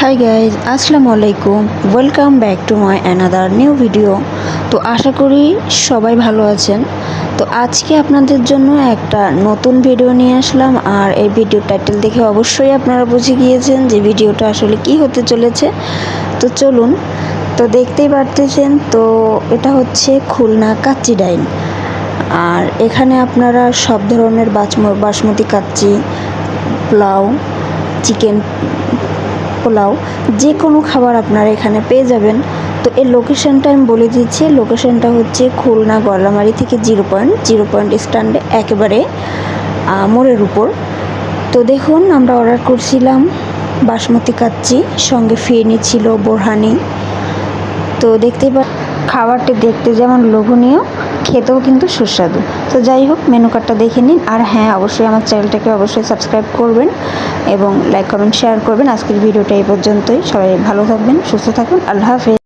High guys আসসালামু আলাইকুম। Welcome back to my another new video তো আশা করি সবাই ভালো আছেন। তো আজকে আপনাদের জন্য একটা নতুন ভিডিও নিয়ে আসলাম। আর এই ভিডিও টাইটেল দেখে অবশ্যই আপনারা বুঝে গিয়েছেন যে ভিডিওটা আসলে কি হতে চলেছে। তো চলুন, তো দেখতেই পারতেছেন, তো এটা হচ্ছে খুলনা কাচ্চি ডাইন। আর এখানে আপনারা সব ধরনের বাসমো- বাসমতি কাচ্চি, পোলাও, চিকেন পোলাও, যে কোনো খাবার আপনারা এখানে পেয়ে যাবেন। তো এর লোকেশানটা আমি বলে দিচ্ছি। লোকেশানটা হচ্ছে খুলনা গলামারি থেকে জিরো পয়েন্ট জিরো পয়েন্ট স্ট্যান্ডে একেবারে মোড়ের উপর। তো দেখুন, আমরা অর্ডার করছিলাম বাসমতি কাচ্চি, সঙ্গে ফিরনি ছিল, বোরহানি। তো দেখতেই পা খাবারটি দেখতে যেমন লোভনীয়, খেতেও কিন্তু সুস্বাদু। তো যাই হোক মেনু কার্ডটা দেখে নিন। আর হ্যাঁ অবশ্যই আমার চ্যানেলটাকে অবশ্যই সাবস্ক্রাইব করবেন এবং লাইক কমেন্ট শেয়ার করবেন। আজকের ভিডিওটা এই পর্যন্তই। সবাই ভালো থাকবেন, সুস্থ থাকবেন আল্লাহ হাফেজ।